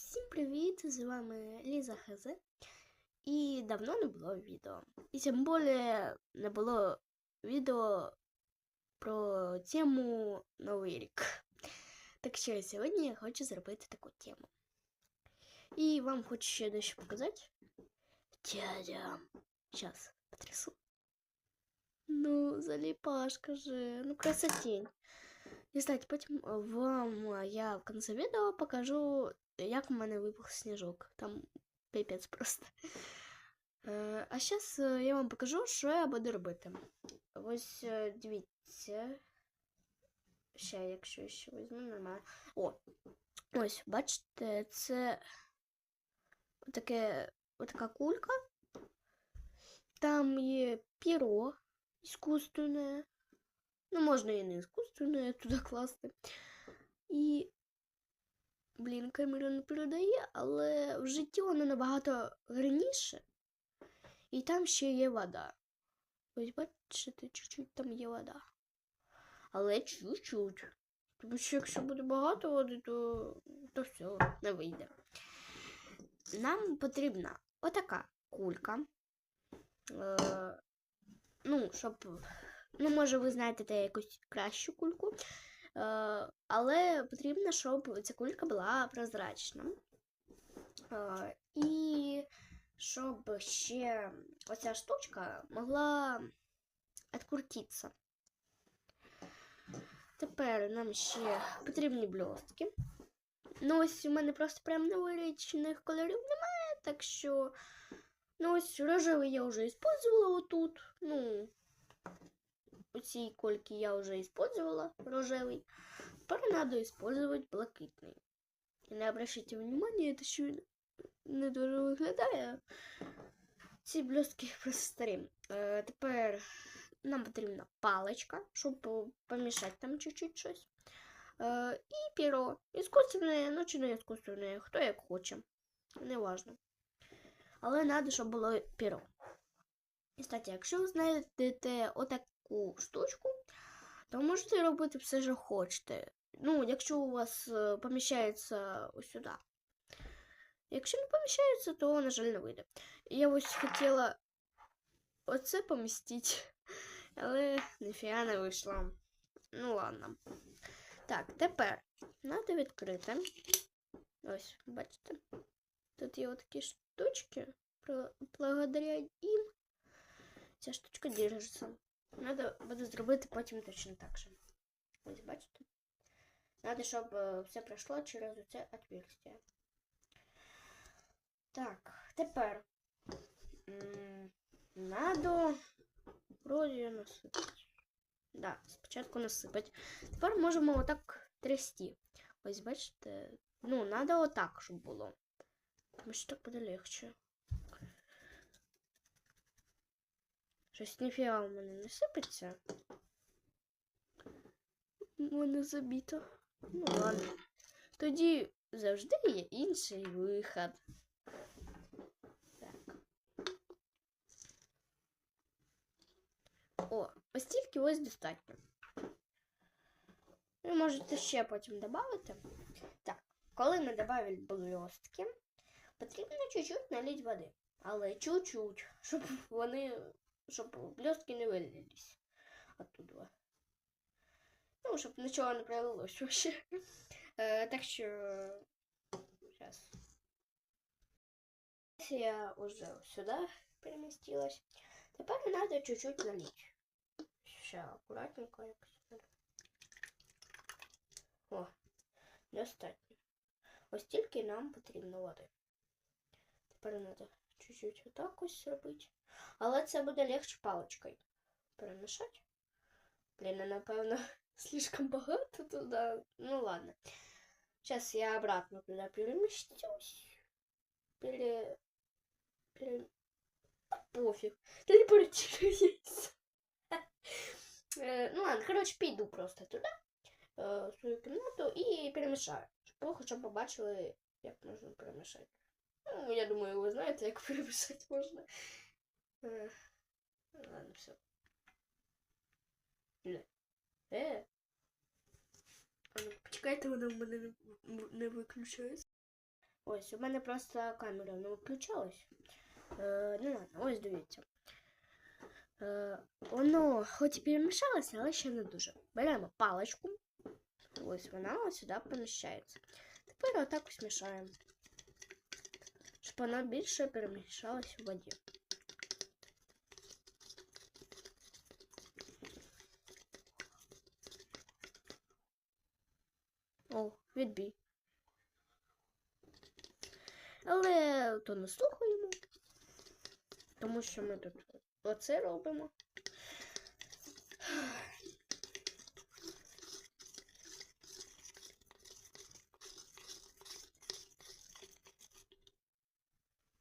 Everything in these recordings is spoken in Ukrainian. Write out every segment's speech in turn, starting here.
Всім привіт! З вами Ліза Хз. І давно не було відео. І тим більше не було відео про тему Новий рік. Так що сьогодні я хочу зробити таку тему. І вам хочу ще дещо показати. Дядя. Сейчас потрясу. Ну, залипашка же. Ну, красотень. І, кстати, потім вам я в кінці відео покажу, як у мене випав сніжок. Там пипець просто. Е, А зараз я вам покажу, що я буду робити. Ось е, дивіться. Ще, якщо ще візьму, нормально. О! Ось, бачите, це таке, така кулька. Там є перо іскусственне. Ну, можна і не іскусственне туди класти. І, блін, камера не передає, але в житті воно набагато гарніше. І там ще є вода. Ось бачите, чуть-чуть там є вода. Але чуть-чуть. Тому що якщо буде багато води, то, то все, не вийде. Нам потрібна отака кулька. Е, ну, щоб Ну, може, ви знаєте якусь кращу кульку. Е, але потрібно, щоб ця кулька була прозрачна. Е, і щоб ще оця штучка могла відкрутитися. Тепер нам ще потрібні блістки. Ну, ось у мене просто прям новорічних кольорів немає, так що. Ну, ось рожевий я вже использовала отут. Ну, Эти кольки я уже использовала, рожевый. Теперь надо использовать блакитный. И не обращайте внимания, это ще не дуже виглядає. Ці блістки просто старі. Е, тепер нам потрібна паличка, щоб помішати там чуть-чуть щось. Е, і перо. Іскусственне, ну чи не іскусственне, хто як хоче. Неважно. Але треба, щоб було перо. І, кстати, якщо ви знайдете отак таку штучку, то можете робити все, що хочете. Ну, якщо у вас е, поміщається ось сюди. Якщо не поміщається, то, на жаль, не вийде. Я ось хотіла оце помістити, але ніфіга не вийшло. Ну, ладно. Так, тепер треба відкрити. Ось, бачите? Тут є отакі штучки. Благодаря їм ця штучка держиться. Надо буде зробити потім точно так же. Ось бачите? Надо, щоб е, все пройшло через оце отверстие. Так, тепер надо вроді насипати. Да, спочатку насипати. Тепер можемо отак трясти. Ось бачите? Ну, надо отак, щоб було. Тому що так буде легче. Щось ніфіга у мене не сипеться. У мене забіто. Ну ладно. Тоді завжди є інший вихід. Так. О, ось тільки ось достатньо. Ви можете ще потім додати. Так, коли ми додали блістки, потрібно чуть-чуть налити води. Але чуть-чуть, щоб вони щоб блестки не вылились оттуда. Ну, щоб нічого не пролилось вообще. Е, так що сейчас. Я уже сюда переместилась. Теперь надо чуть-чуть налить. Сейчас аккуратненько. О, достатньо. Ось тільки нам потрібно води. Тепер надо чуть-чуть отак ось зробити. Але це буде легше паличкою перемішати. Блін, напевно, слишком багато туди. Ну ладно. Сейчас я обратно туда перемещусь. Пере... Пере... Пофиг. Телепортируюсь. ну ладно, короче, піду просто туди, в свою кімнату і перемішаю. Щоб ви хоча б побачили, як можна перемішати. Ну, я думаю, ви знаєте, як перемішати можна. Е, ладно, все. Е. Е. А ну, почекайте, вона в мене не, не виключається. Ось, у мене просто камера не виключалась. Е, ну ладно, ось дивіться. Е, воно хоч і перемішалося, але ще не дуже. Беремо паличку. Ось вона ось сюди поміщається. Тепер отак ось мішаємо. Щоб воно більше перемішалось у воді. О, відбій. Але то не слухаємо, тому що ми тут оце робимо.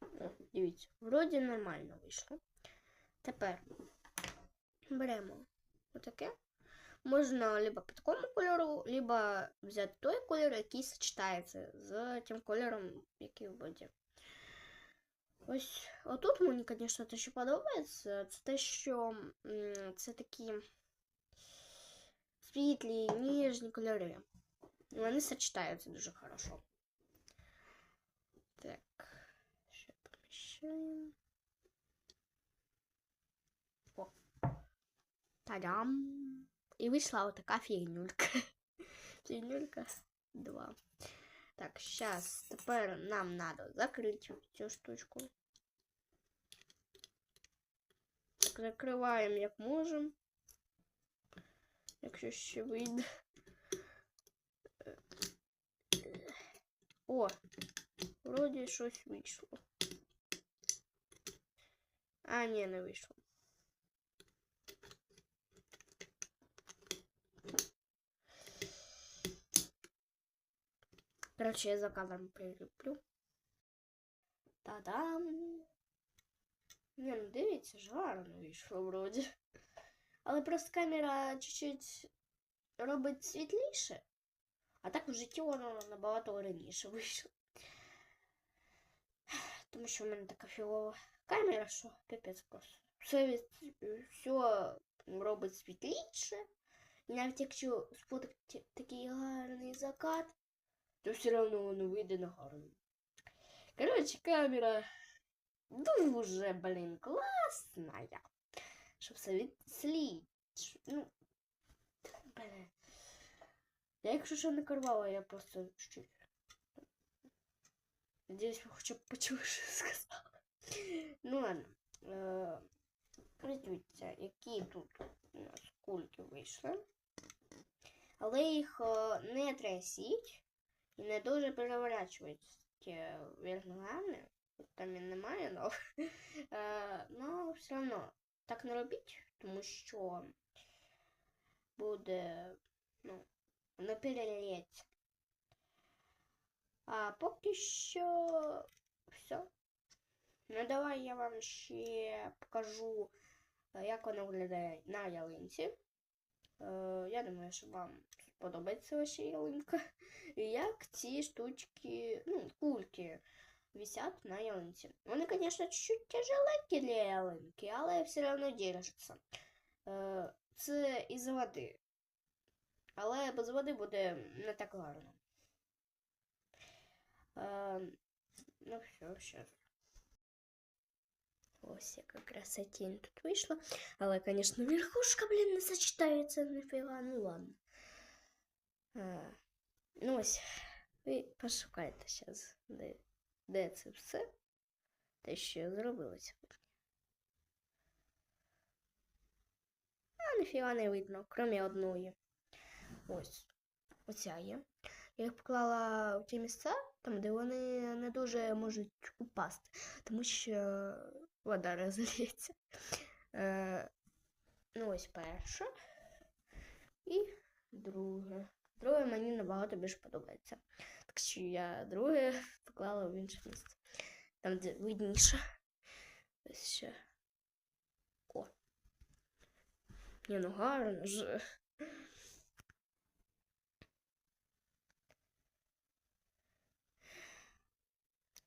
О, дивіться, вроді нормально вийшло. Тепер беремо отаке. Можна либо по такому кольору, либо взяти той кольор, який сочетається з тим кольором, який в воді. Ось отут мені, звісно, те, що подобається, це те, що м, це такі світлі, ніжні кольори. Вони сочетаються дуже хорошо. Так, ще поміщаємо. О. Та-дам! І вийшла отака фігнюлька. Фігнюлька 2. Так, сейчас. Тепер нам надо закрити цю штучку. Так, закриваємо як можемо. Якщо ще вийде. О, вроді щось вийшло. А, ні, не вийшло. Короче, я за кадром приліплю. Та-дам! Не, ну дивіться, ж гарно вийшло вроді. Але просто камера чуть-чуть робить світліше, а так в житті воно набагато раніше вийшло. Тому що в мене така філова камера, що пипець просто. Все, від- все робить світліше. І навіть якщо спотати такий гарний закат, то все одно воно вийде на гарно. Коротше, камера дуже, блін, класна. Щоб все відслідь. Ну, блін. Я якщо що не керувала, я просто чуть. Надіюсь, ви хоча б почули, що сказала. Ну ладно. Е, Ось які тут у нас кульки вийшли. Але їх е, не трясіть і не дуже переворачують вверх ногами. Там він немає ног. Е, Ну, все одно так не робіть, тому що буде, ну, не перелється. А поки що все. Ну, давай я вам ще покажу, е, як воно виглядає на ялинці. Е, Я думаю, що вам сподобається ваша ялинка. І як ці штучки, ну, кульки висять на ялинці. Вони, звісно, чуть-чуть тяжеленькі для ялинки, але все одно держаться. Е, Це із води. Але без води буде не так гарно. Е, Ну, все, зараз. Ось яка красотень тут вийшла. Але, звісно, верхушка, блін, не сочетається нафіга. Ну ладно. А, ну ось, ви пошукайте зараз, де, де це все. Те, що я зробила сьогодні. А ніфіга не видно, крім одної. Ось. Оця є. Я їх поклала в ті місця, там, де вони не дуже можуть упасти, тому що вода розліється. Е, ну, ось перше. І друге. Друге мені набагато більше подобається. Так що я друге поклала в інше місце. Там, де видніше. Ось ще. О. Ні, ну гарно ж.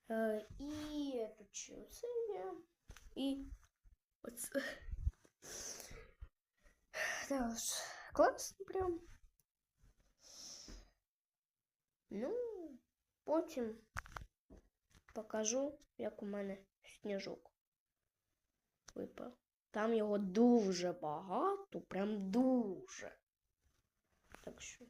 Е, і тут ще оце є. І оце. Так, класно прям. Ну, потім покажу, як у мене сніжок випав. Там його дуже багато, прям дуже. Так що